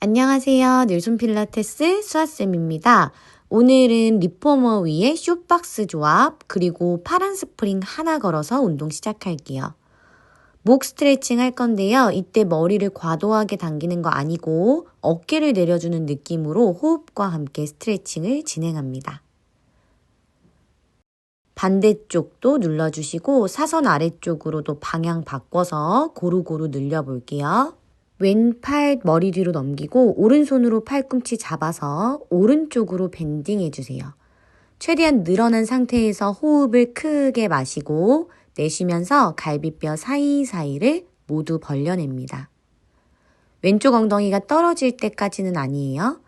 안녕하세요. 늘손 필라테스 수아쌤입니다. 오늘은 리포머 위에 쇼박스 조합, 그리고 파란 스프링 하나 걸어서 운동 시작할게요. 목 스트레칭 할 건데요. 이때 머리를 과도하게 당기는 거 아니고 어깨를 내려주는 느낌으로 호흡과 함께 스트레칭을 진행합니다. 반대쪽도 눌러주시고 사선 아래쪽으로도 방향 바꿔서 고루고루 늘려볼게요. 왼팔 머리 뒤로 넘기고 오른손으로 팔꿈치 잡아서 오른쪽으로 밴딩 해주세요. 최대한 늘어난 상태에서 호흡을 크게 마시고 내쉬면서 갈비뼈 사이사이를 모두 벌려냅니다. 왼쪽 엉덩이가 떨어질 때까지는 아니에요.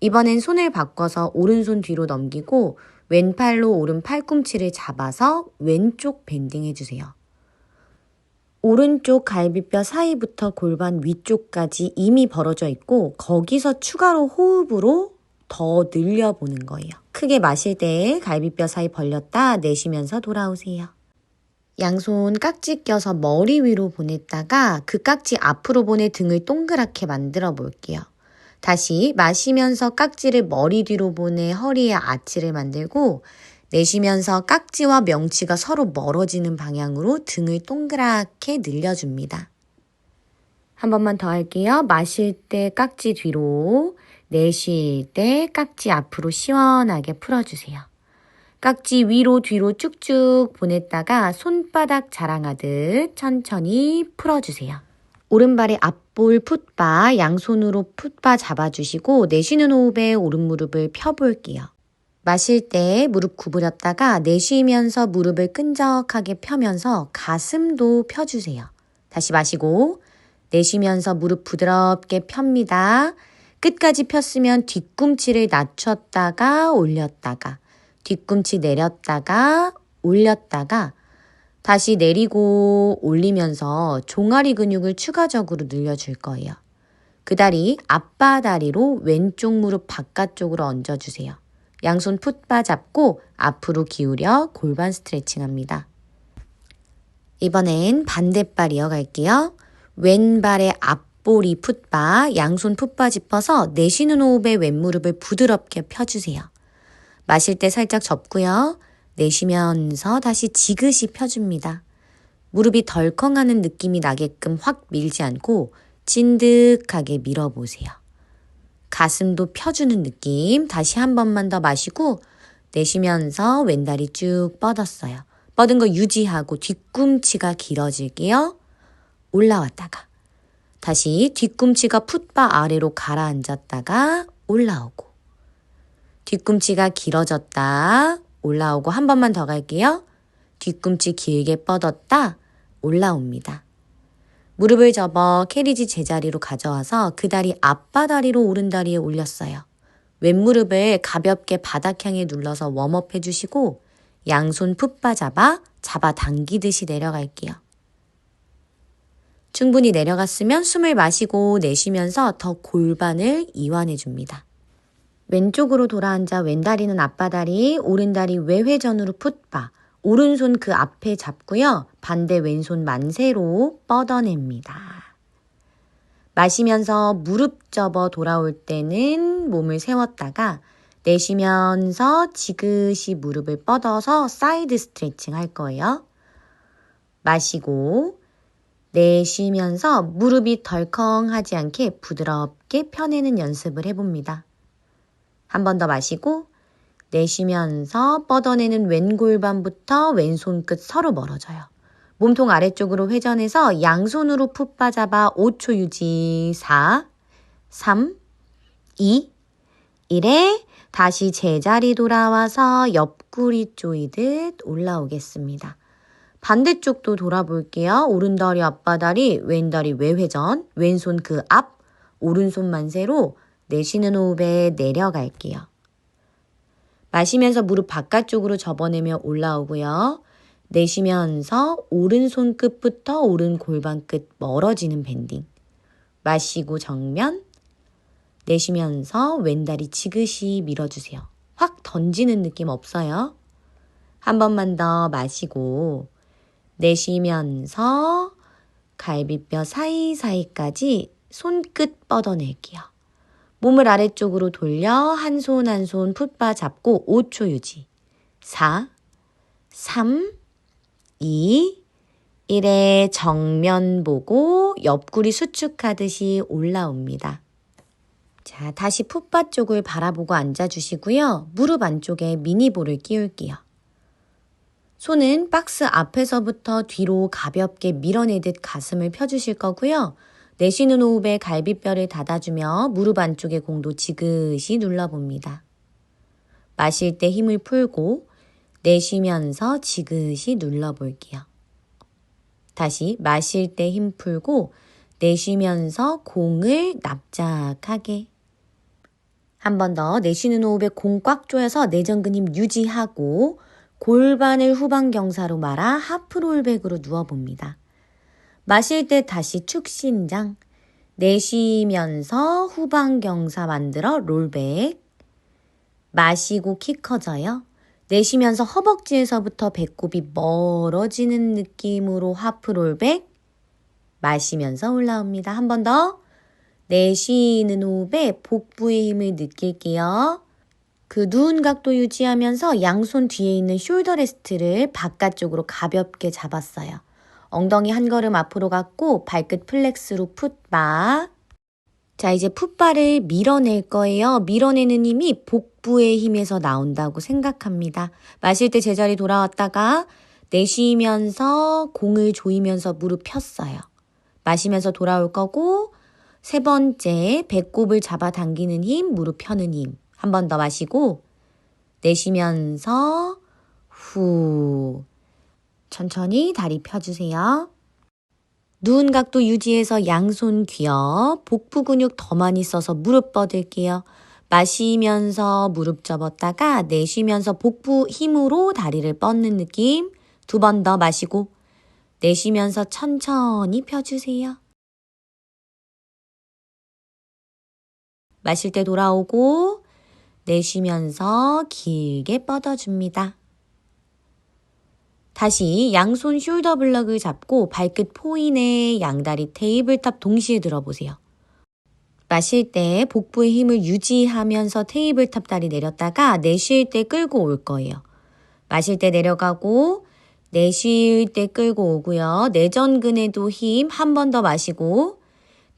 이번엔 손을 바꿔서 오른손 뒤로 넘기고 왼팔로 오른 팔꿈치를 잡아서 왼쪽 밴딩 해주세요. 오른쪽 갈비뼈 사이부터 골반 위쪽까지 이미 벌어져 있고 거기서 추가로 호흡으로 더 늘려보는 거예요. 크게 마실 때 갈비뼈 사이 벌렸다 내쉬면서 돌아오세요. 양손 깍지 껴서 머리 위로 보냈다가 그 깍지 앞으로 보내 등을 동그랗게 만들어 볼게요. 다시 마시면서 깍지를 머리 뒤로 보내 허리에 아치를 만들고 내쉬면서 깍지와 명치가 서로 멀어지는 방향으로 등을 동그랗게 늘려줍니다. 한 번만 더 할게요. 마실 때 깍지 뒤로, 내쉴 때 깍지 앞으로 시원하게 풀어주세요. 깍지 위로 뒤로 쭉쭉 보냈다가 손바닥 자랑하듯 천천히 풀어주세요. 오른발의 앞볼 풋바, 양손으로 풋바 잡아주시고 내쉬는 호흡에 오른 무릎을 펴볼게요. 마실 때 무릎 구부렸다가 내쉬면서 무릎을 끈적하게 펴면서 가슴도 펴주세요. 다시 마시고 내쉬면서 무릎 부드럽게 펴니다. 끝까지 폈으면 뒤꿈치를 낮췄다가 올렸다가 뒤꿈치 내렸다가 올렸다가 다시 내리고 올리면서 종아리 근육을 추가적으로 늘려줄 거예요. 그 다리 앞바다리로 왼쪽 무릎 바깥쪽으로 얹어주세요. 양손 풋바 잡고 앞으로 기울여 골반 스트레칭 합니다. 이번엔 반대발 이어갈게요. 왼발의 앞볼이 풋바, 양손 풋바 짚어서 내쉬는 호흡에 왼무릎을 부드럽게 펴주세요. 마실 때 살짝 접고요. 내쉬면서 다시 지그시 펴줍니다. 무릎이 덜컹하는 느낌이 나게끔 확 밀지 않고 찐득하게 밀어보세요. 가슴도 펴주는 느낌. 다시 한 번만 더 마시고 내쉬면서 왼다리 쭉 뻗었어요. 뻗은 거 유지하고 뒤꿈치가 길어질게요. 올라왔다가 다시 뒤꿈치가 풋바 아래로 가라앉았다가 올라오고 뒤꿈치가 길어졌다 올라오고 한 번만 더 갈게요. 뒤꿈치 길게 뻗었다 올라옵니다. 무릎을 접어 캐리지 제자리로 가져와서 그 다리 앞바다리로 오른 다리에 올렸어요. 왼무릎을 가볍게 바닥향에 눌러서 웜업 해주시고 양손 풋바 잡아 잡아 당기듯이 내려갈게요. 충분히 내려갔으면 숨을 마시고 내쉬면서 더 골반을 이완해 줍니다. 왼쪽으로 돌아앉아 왼다리는 앞바다리, 오른다리 외회전으로 풋바, 오른손 그 앞에 잡고요. 반대 왼손 만세로 뻗어냅니다. 마시면서 무릎 접어 돌아올 때는 몸을 세웠다가 내쉬면서 지그시 무릎을 뻗어서 사이드 스트레칭 할 거예요. 마시고 내쉬면서 무릎이 덜컹하지 않게 부드럽게 펴내는 연습을 해봅니다. 한 번 더 마시고 내쉬면서 뻗어내는 왼골반부터 왼손 끝 서로 멀어져요. 몸통 아래쪽으로 회전해서 양손으로 풋바 잡아 5초 유지 4, 3, 2, 1에 다시 제자리 돌아와서 옆구리 조이듯 올라오겠습니다. 반대쪽도 돌아볼게요. 오른다리 앞바다리, 왼다리 외회전, 왼손 그 앞, 오른손 만세로 내쉬는 호흡에 내려갈게요. 마시면서 무릎 바깥쪽으로 접어내며 올라오고요. 내쉬면서 오른손 끝부터 오른 골반 끝 멀어지는 밴딩. 마시고 정면. 내쉬면서 왼다리 지그시 밀어주세요. 확 던지는 느낌 없어요. 한 번만 더 마시고 내쉬면서 갈비뼈 사이사이까지 손끝 뻗어낼게요. 몸을 아래쪽으로 돌려 한 손 한 손 풋바 잡고 5초 유지. 4, 3, 2, 1에 정면 보고 옆구리 수축하듯이 올라옵니다. 자, 다시 풋바 쪽을 바라보고 앉아주시고요. 무릎 안쪽에 미니볼을 끼울게요. 손은 박스 앞에서부터 뒤로 가볍게 밀어내듯 가슴을 펴주실 거고요. 내쉬는 호흡에 갈비뼈를 닫아주며 무릎 안쪽의 공도 지그시 눌러봅니다. 마실 때 힘을 풀고 내쉬면서 지그시 눌러볼게요. 다시 마실 때 힘 풀고 내쉬면서 공을 납작하게 한 번 더 내쉬는 호흡에 공 꽉 조여서 내전 근힘 유지하고 골반을 후방 경사로 말아 하프롤백으로 누워봅니다. 마실 때 다시 축신장 내쉬면서 후방 경사 만들어 롤백 마시고 키 커져요. 내쉬면서 허벅지에서부터 배꼽이 멀어지는 느낌으로 하프 롤백 마시면서 올라옵니다. 한 번 더. 내쉬는 호흡에 복부의 힘을 느낄게요. 그 누운 각도 유지하면서 양손 뒤에 있는 숄더 레스트를 바깥쪽으로 가볍게 잡았어요. 엉덩이 한 걸음 앞으로 갔고 발끝 플렉스로 풋바. 자, 이제 풋바를 밀어낼 거예요. 밀어내는 힘이 복부의 힘에서 나온다고 생각합니다. 마실 때 제자리 돌아왔다가 내쉬면서 공을 조이면서 무릎 폈어요. 마시면서 돌아올 거고 세 번째 배꼽을 잡아 당기는 힘, 무릎 펴는 힘. 한 번 더 마시고 내쉬면서 후 천천히 다리 펴주세요. 누운 각도 유지해서 양손 귀어 복부 근육 더 많이 써서 무릎 뻗을게요. 마시면서 무릎 접었다가 내쉬면서 복부 힘으로 다리를 뻗는 느낌. 두 번 더 마시고 내쉬면서 천천히 펴주세요. 마실 때 돌아오고 내쉬면서 길게 뻗어줍니다. 다시 양손 숄더 블럭을 잡고 발끝 포인에 양다리 테이블탑 동시에 들어보세요. 마실 때 복부의 힘을 유지하면서 테이블탑 다리 내렸다가 내쉴 때 끌고 올 거예요. 마실 때 내려가고 내쉴 때 끌고 오고요. 내전근에도 힘 한 번 더 마시고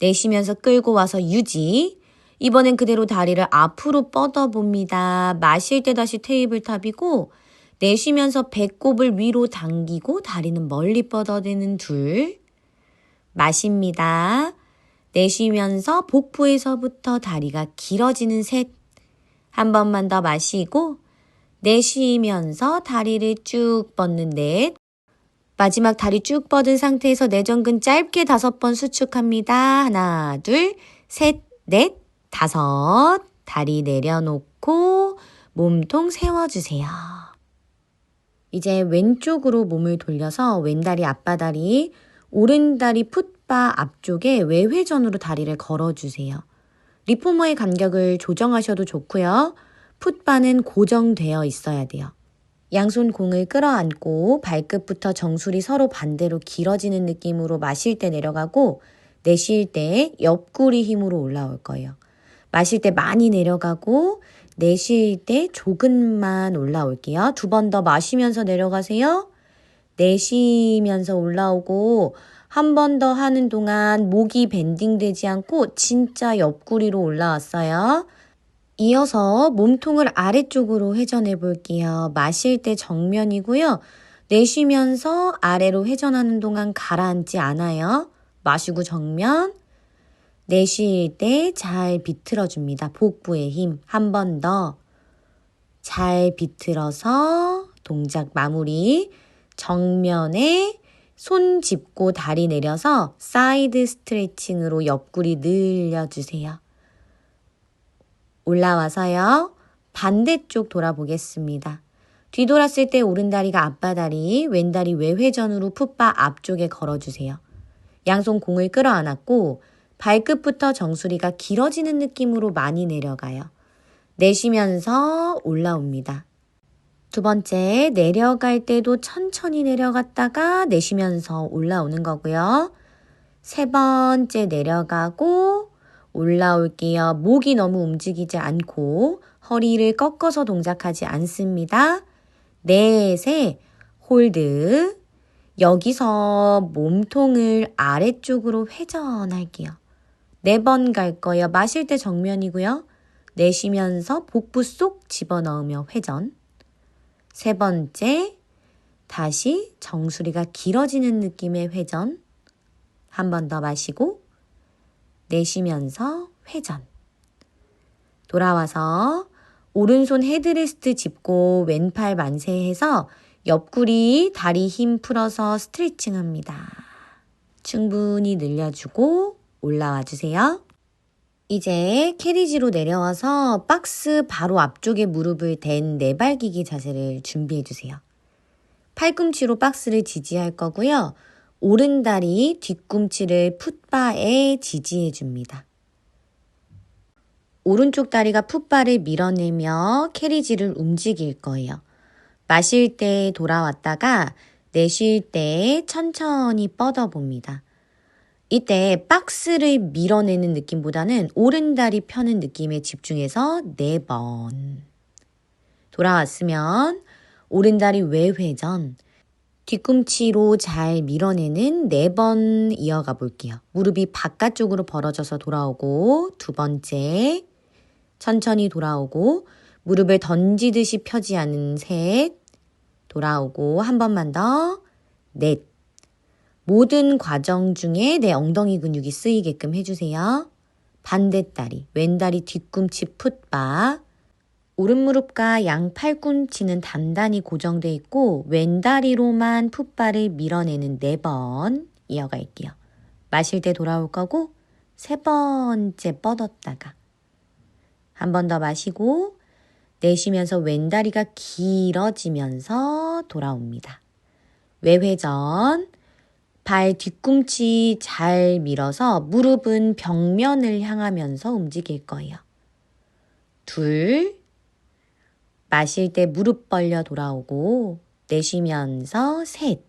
내쉬면서 끌고 와서 유지. 이번엔 그대로 다리를 앞으로 뻗어 봅니다. 마실 때 다시 테이블탑이고 내쉬면서 배꼽을 위로 당기고 다리는 멀리 뻗어대는 둘. 마십니다. 내쉬면서 복부에서부터 다리가 길어지는 셋. 한 번만 더 마시고 내쉬면서 다리를 쭉 뻗는 넷. 마지막 다리 쭉 뻗은 상태에서 내전근 짧게 다섯 번 수축합니다. 하나, 둘, 셋, 넷, 다섯. 다리 내려놓고 몸통 세워주세요. 이제 왼쪽으로 몸을 돌려서 왼다리 앞바다리, 오른다리 풋바 앞쪽에 외회전으로 다리를 걸어주세요. 리포머의 간격을 조정하셔도 좋고요. 풋바는 고정되어 있어야 돼요. 양손 공을 끌어안고 발끝부터 정수리 서로 반대로 길어지는 느낌으로 마실 때 내려가고 내쉴 때 옆구리 힘으로 올라올 거예요. 마실 때 많이 내려가고 내쉴 때 조금만 올라올게요. 두 번 더 마시면서 내려가세요. 내쉬면서 올라오고 한 번 더 하는 동안 목이 밴딩되지 않고 진짜 옆구리로 올라왔어요. 이어서 몸통을 아래쪽으로 회전해 볼게요. 마실 때 정면이고요. 내쉬면서 아래로 회전하는 동안 가라앉지 않아요. 마시고 정면. 내쉴 때 잘 비틀어 줍니다. 복부의 힘. 한 번 더. 잘 비틀어서 동작 마무리. 정면에 손 짚고 다리 내려서 사이드 스트레칭으로 옆구리 늘려주세요. 올라와서요. 반대쪽 돌아보겠습니다. 뒤돌았을 때 오른다리가 앞바다리, 왼다리 외회전으로 풋바 앞쪽에 걸어주세요. 양손 공을 끌어안았고 발끝부터 정수리가 길어지는 느낌으로 많이 내려가요. 내쉬면서 올라옵니다. 두 번째, 내려갈 때도 천천히 내려갔다가 내쉬면서 올라오는 거고요. 세 번째 내려가고 올라올게요. 목이 너무 움직이지 않고 허리를 꺾어서 동작하지 않습니다. 넷에 홀드. 여기서 몸통을 아래쪽으로 회전할게요. 네 번 갈 거예요. 마실 때 정면이고요. 내쉬면서 복부 쏙 집어넣으며 회전. 세 번째, 다시 정수리가 길어지는 느낌의 회전. 한 번 더 마시고, 내쉬면서 회전. 돌아와서 오른손 헤드레스트 짚고 왼팔 만세해서 옆구리 다리 힘 풀어서 스트레칭 합니다. 충분히 늘려주고 올라와 주세요. 이제 캐리지로 내려와서 박스 바로 앞쪽에 무릎을 댄 내발기기 자세를 준비해 주세요. 팔꿈치로 박스를 지지할 거고요. 오른다리 뒤꿈치를 풋바에 지지해 줍니다. 오른쪽 다리가 풋바를 밀어내며 캐리지를 움직일 거예요. 마실 때 돌아왔다가 내쉴 때 천천히 뻗어 봅니다. 이때 박스를 밀어내는 느낌보다는 오른다리 펴는 느낌에 집중해서 4번. 돌아왔으면 오른다리 외회전, 뒤꿈치로 잘 밀어내는 4번 이어가 볼게요. 무릎이 바깥쪽으로 벌어져서 돌아오고 두 번째 천천히 돌아오고 무릎을 던지듯이 펴지 않은 셋 돌아오고 한 번만 더 넷. 모든 과정 중에 내 엉덩이 근육이 쓰이게끔 해주세요. 반대다리, 왼다리 뒤꿈치 풋바. 오른 무릎과 양 팔꿈치는 단단히 고정돼 있고 왼다리로만 풋바를 밀어내는 네번 이어갈게요. 마실 때 돌아올 거고 세 번째 뻗었다가 한 번 더 마시고 내쉬면서 왼다리가 길어지면서 돌아옵니다. 외회전 발 뒤꿈치 잘 밀어서 무릎은 벽면을 향하면서 움직일 거예요. 둘, 마실 때 무릎 벌려 돌아오고 내쉬면서 셋.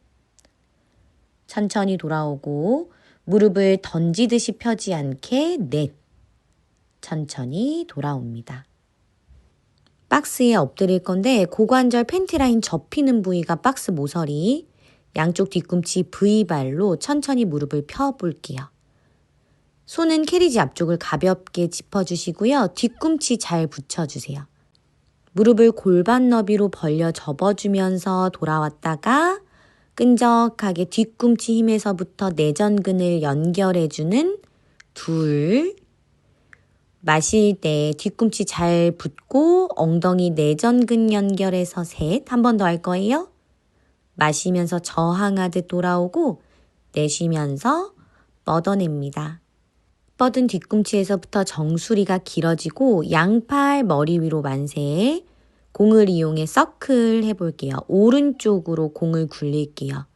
천천히 돌아오고 무릎을 던지듯이 펴지 않게 넷. 천천히 돌아옵니다. 박스에 엎드릴 건데 고관절 팬티라인 접히는 부위가 박스 모서리 양쪽 뒤꿈치 V발로 천천히 무릎을 펴볼게요. 손은 캐리지 앞쪽을 가볍게 짚어주시고요. 뒤꿈치 잘 붙여주세요. 무릎을 골반 너비로 벌려 접어주면서 돌아왔다가 끈적하게 뒤꿈치 힘에서부터 내전근을 연결해주는 둘. 마실 때 뒤꿈치 잘 붙고 엉덩이 내전근 연결해서 셋. 한 번 더 할 거예요. 마시면서 저항하듯 돌아오고 내쉬면서 뻗어냅니다. 뻗은 뒤꿈치에서부터 정수리가 길어지고 양팔 머리 위로 만세. 공을 이용해 서클 해볼게요. 오른쪽으로 공을 굴릴게요.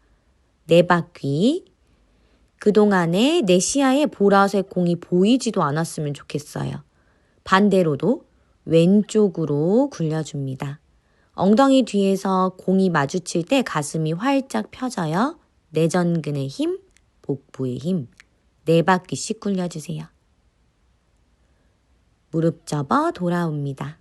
네 바퀴. 그동안에 내 시야에 보라색 공이 보이지도 않았으면 좋겠어요. 반대로도 왼쪽으로 굴려줍니다. 엉덩이 뒤에서 공이 마주칠 때 가슴이 활짝 펴져요. 내전근의 힘, 복부의 힘. 네 바퀴씩 굴려주세요. 무릎 접어 돌아옵니다.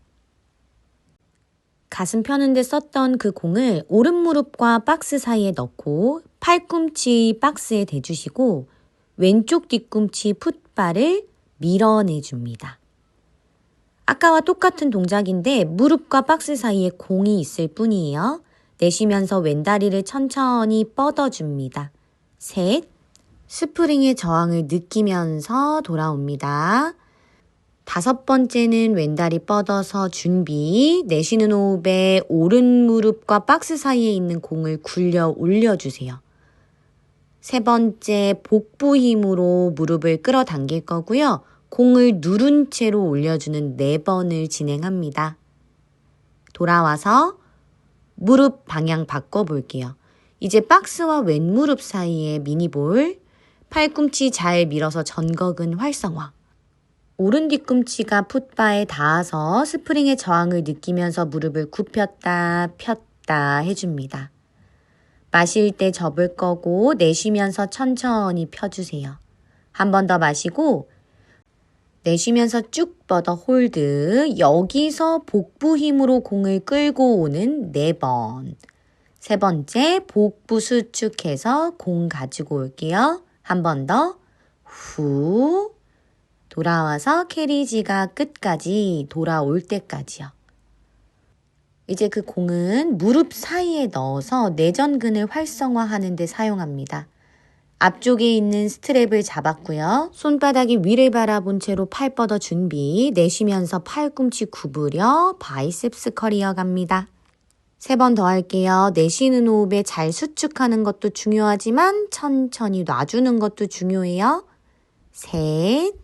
가슴 펴는데 썼던 그 공을 오른 무릎과 박스 사이에 넣고 팔꿈치 박스에 대주시고 왼쪽 뒤꿈치 풋발을 밀어내줍니다. 아까와 똑같은 동작인데 무릎과 박스 사이에 공이 있을 뿐이에요. 내쉬면서 왼다리를 천천히 뻗어줍니다. 셋. 스프링의 저항을 느끼면서 돌아옵니다. 다섯 번째는 왼다리 뻗어서 준비. 내쉬는 호흡에 오른 무릎과 박스 사이에 있는 공을 굴려 올려주세요. 세 번째 복부 힘으로 무릎을 끌어당길 거고요. 공을 누른 채로 올려주는 네 번을 진행합니다. 돌아와서 무릎 방향 바꿔볼게요. 이제 박스와 왼무릎 사이에 미니볼, 팔꿈치 잘 밀어서 전거근 활성화. 오른 뒤꿈치가 풋바에 닿아서 스프링의 저항을 느끼면서 무릎을 굽혔다 폈다 해줍니다. 마실 때 접을 거고 내쉬면서 천천히 펴주세요. 한 번 더 마시고 내쉬면서 쭉 뻗어 홀드. 여기서 복부 힘으로 공을 끌고 오는 네 번. 세 번째, 복부 수축해서 공 가지고 올게요. 한 번 더. 후. 돌아와서 캐리지가 끝까지 돌아올 때까지요. 이제 그 공은 무릎 사이에 넣어서 내전근을 활성화하는 데 사용합니다. 앞쪽에 있는 스트랩을 잡았고요. 손바닥이 위를 바라본 채로 팔 뻗어 준비. 내쉬면서 팔꿈치 구부려 바이셉스 커리어 갑니다. 세 번 더 할게요. 내쉬는 호흡에 잘 수축하는 것도 중요하지만 천천히 놔주는 것도 중요해요. 셋.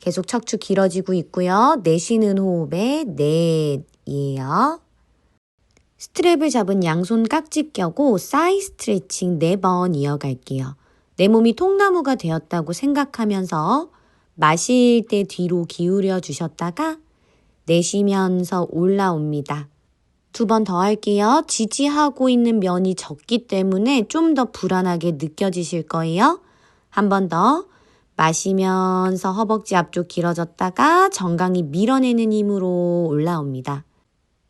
계속 척추 길어지고 있고요. 내쉬는 호흡에 넷이에요. 스트랩을 잡은 양손 깍지 껴고 사이 스트레칭 4번 이어갈게요. 내 몸이 통나무가 되었다고 생각하면서 마실 때 뒤로 기울여 주셨다가 내쉬면서 올라옵니다. 두 번 더 할게요. 지지하고 있는 면이 적기 때문에 좀 더 불안하게 느껴지실 거예요. 한 번 더. 마시면서 허벅지 앞쪽 길어졌다가 정강이 밀어내는 힘으로 올라옵니다.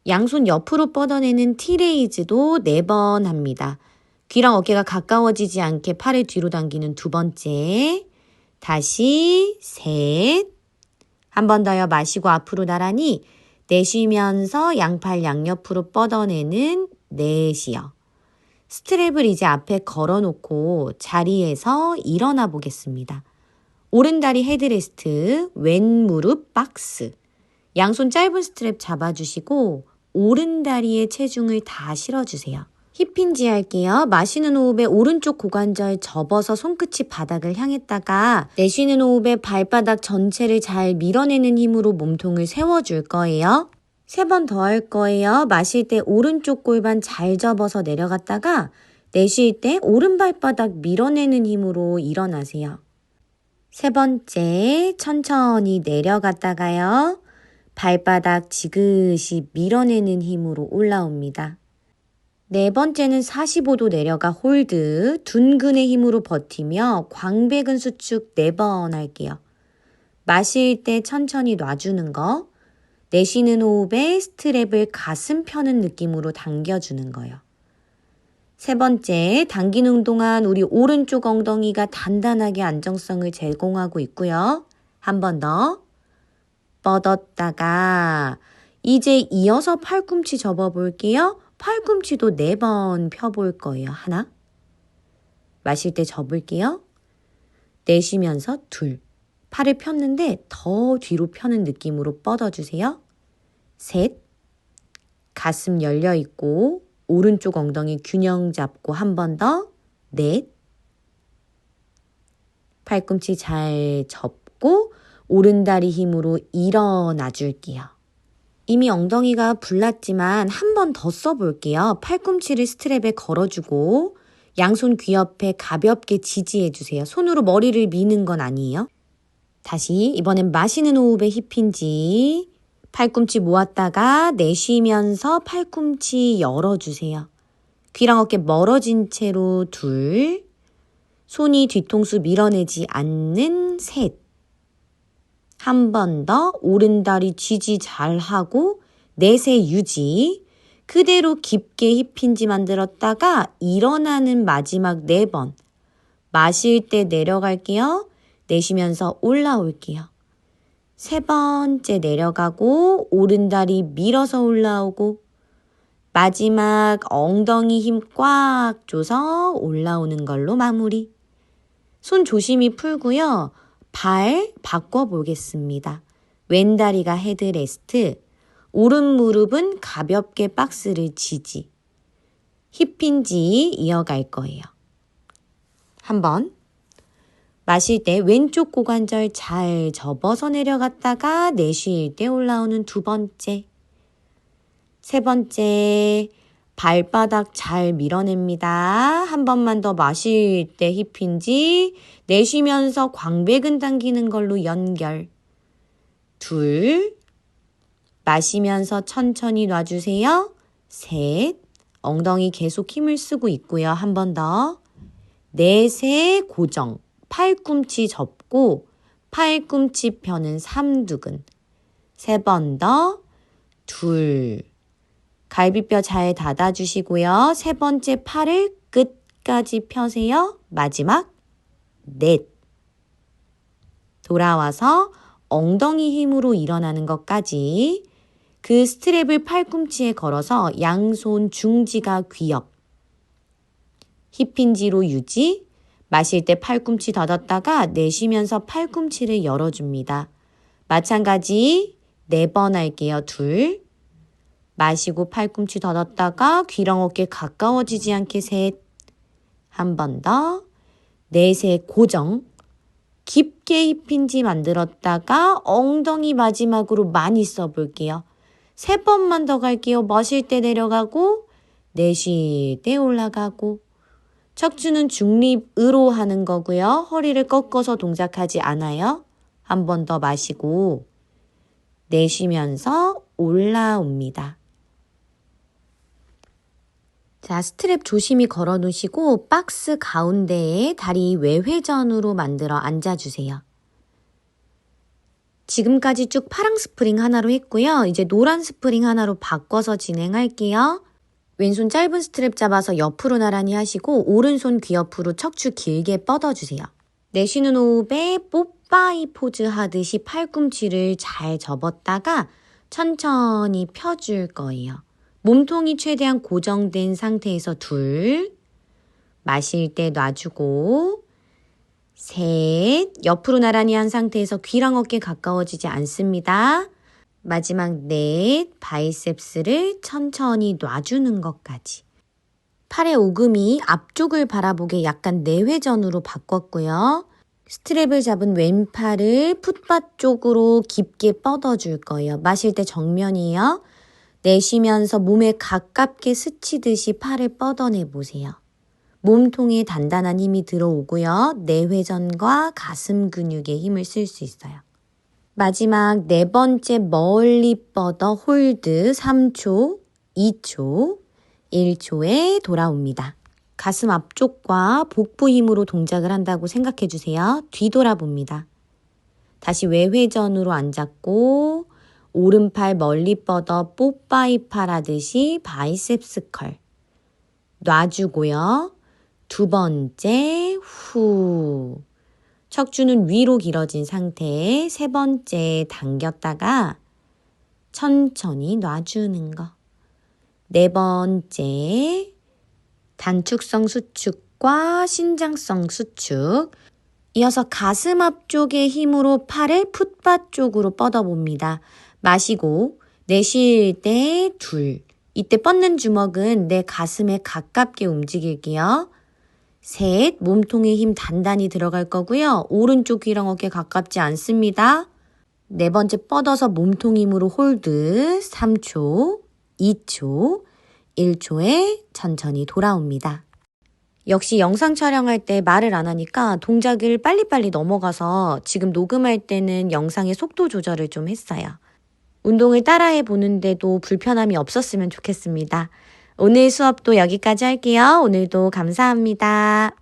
양손 옆으로 뻗어내는 티레이즈도 4번 합니다. 귀랑 어깨가 가까워지지 않게 팔을 뒤로 당기는 두 번째. 다시 셋. 한 번 더요. 마시고 앞으로 나란히 내쉬면서 양팔 양옆으로 뻗어내는 넷이요. 스트랩을 이제 앞에 걸어놓고 자리에서 일어나 보겠습니다. 오른다리 헤드레스트, 왼 무릎 박스. 양손 짧은 스트랩 잡아주시고 오른다리에 체중을 다 실어주세요. 힙힌지 할게요. 마시는 호흡에 오른쪽 고관절 접어서 손끝이 바닥을 향했다가 내쉬는 호흡에 발바닥 전체를 잘 밀어내는 힘으로 몸통을 세워줄 거예요. 세 번 더 할 거예요. 마실 때 오른쪽 골반 잘 접어서 내려갔다가 내쉴 때 오른 발바닥 밀어내는 힘으로 일어나세요. 세 번째, 천천히 내려갔다가요. 발바닥 지그시 밀어내는 힘으로 올라옵니다. 네 번째는 45도 내려가 홀드, 둔근의 힘으로 버티며 광배근 수축 4번 할게요. 마실 때 천천히 놔주는 거, 내쉬는 호흡에 스트랩을 가슴 펴는 느낌으로 당겨주는 거요. 세 번째, 당기는 동안 우리 오른쪽 엉덩이가 단단하게 안정성을 제공하고 있고요. 한 번 더. 뻗었다가 이제 이어서 팔꿈치 접어 볼게요. 팔꿈치도 네 번 펴볼 거예요. 하나. 마실 때 접을게요. 내쉬면서 둘. 팔을 폈는데 더 뒤로 펴는 느낌으로 뻗어주세요. 셋. 가슴 열려 있고 오른쪽 엉덩이 균형 잡고 한 번 더. 넷. 팔꿈치 잘 접고 오른 다리 힘으로 일어나 줄게요. 이미 엉덩이가 불났지만 한 번 더 써볼게요. 팔꿈치를 스트랩에 걸어주고 양손 귀 옆에 가볍게 지지해 주세요. 손으로 머리를 미는 건 아니에요. 다시 이번엔 마시는 호흡에 힙힌지 팔꿈치 모았다가 내쉬면서 팔꿈치 열어주세요. 귀랑 어깨 멀어진 채로 둘, 손이 뒤통수 밀어내지 않는 셋, 한 번 더 오른다리 지지 잘 하고 넷의 유지, 그대로 깊게 힙힌지 만들었다가 일어나는 마지막 네 번, 마실 때 내려갈게요. 내쉬면서 올라올게요. 세 번째 내려가고 오른다리 밀어서 올라오고 마지막 엉덩이 힘 꽉 줘서 올라오는 걸로 마무리. 손 조심히 풀고요. 발 바꿔보겠습니다. 왼다리가 헤드레스트, 오른 무릎은 가볍게 박스를 지지. 힙힌지 이어갈 거예요. 한번 마실 때 왼쪽 고관절 잘 접어서 내려갔다가 내쉴 때 올라오는 두 번째. 세 번째, 발바닥 잘 밀어냅니다. 한 번만 더 마실 때 힙힌지, 내쉬면서 광배근 당기는 걸로 연결. 둘, 마시면서 천천히 놔주세요. 셋, 엉덩이 계속 힘을 쓰고 있고요. 한 번 더. 넷에 고정. 팔꿈치 접고 팔꿈치 펴는 삼두근. 세 번 더, 둘. 갈비뼈 잘 닫아주시고요. 세 번째 팔을 끝까지 펴세요. 마지막, 넷. 돌아와서 엉덩이 힘으로 일어나는 것까지 그 스트랩을 팔꿈치에 걸어서 양손 중지가 귀엽. 힙힌지로 유지. 마실 때 팔꿈치 닫았다가 내쉬면서 팔꿈치를 열어줍니다. 마찬가지 네 번 할게요. 둘. 마시고 팔꿈치 닫았다가 귀랑 어깨 가까워지지 않게 셋. 한 번 더. 넷에 고정. 깊게 힙힌지 만들었다가 엉덩이 마지막으로 많이 써볼게요. 세 번만 더 갈게요. 마실 때 내려가고, 내쉴 때 올라가고. 척추는 중립으로 하는 거고요. 허리를 꺾어서 동작하지 않아요. 한 번 더 마시고, 내쉬면서 올라옵니다. 자, 스트랩 조심히 걸어 놓으시고 박스 가운데에 다리 외회전으로 만들어 앉아주세요. 지금까지 쭉 파랑 스프링 하나로 했고요. 이제 노란 스프링 하나로 바꿔서 진행할게요. 왼손 짧은 스트랩 잡아서 옆으로 나란히 하시고 오른손 귀 옆으로 척추 길게 뻗어주세요. 내쉬는 호흡에 뽀빠이 포즈 하듯이 팔꿈치를 잘 접었다가 천천히 펴줄 거예요. 몸통이 최대한 고정된 상태에서 둘, 마실 때 놔주고, 셋, 옆으로 나란히 한 상태에서 귀랑 어깨 가까워지지 않습니다. 마지막 넷, 바이셉스를 천천히 놔주는 것까지. 팔의 오금이 앞쪽을 바라보게 약간 내회전으로 바꿨고요. 스트랩을 잡은 왼팔을 풋밭 쪽으로 깊게 뻗어줄 거예요. 마실 때 정면이에요. 내쉬면서 몸에 가깝게 스치듯이 팔을 뻗어내 보세요. 몸통에 단단한 힘이 들어오고요. 내회전과 가슴 근육에 힘을 쓸 수 있어요. 마지막 네 번째 멀리 뻗어 홀드 3초, 2초, 1초에 돌아옵니다. 가슴 앞쪽과 복부 힘으로 동작을 한다고 생각해 주세요. 뒤돌아 봅니다. 다시 외회전으로 앉았고 오른팔 멀리 뻗어 뽀빠이 팔 하듯이 바이셉스 컬. 놔주고요. 두 번째 후. 척추는 위로 길어진 상태에 세 번째 당겼다가 천천히 놔주는 거. 네 번째 단축성 수축과 신장성 수축. 이어서 가슴 앞쪽의 힘으로 팔을 풋밭 쪽으로 뻗어봅니다. 마시고 내쉴 때 둘. 이때 뻗는 주먹은 내 가슴에 가깝게 움직일게요. 셋, 몸통에 힘 단단히 들어갈 거고요. 오른쪽 귀랑 어깨 가깝지 않습니다. 네 번째 뻗어서 몸통 힘으로 홀드 3초, 2초, 1초에 천천히 돌아옵니다. 역시 영상 촬영할 때 말을 안 하니까 동작을 빨리빨리 넘어가서 지금 녹음할 때는 영상의 속도 조절을 좀 했어요. 운동을 따라해 보는데도 불편함이 없었으면 좋겠습니다. 오늘 수업도 여기까지 할게요. 오늘도 감사합니다.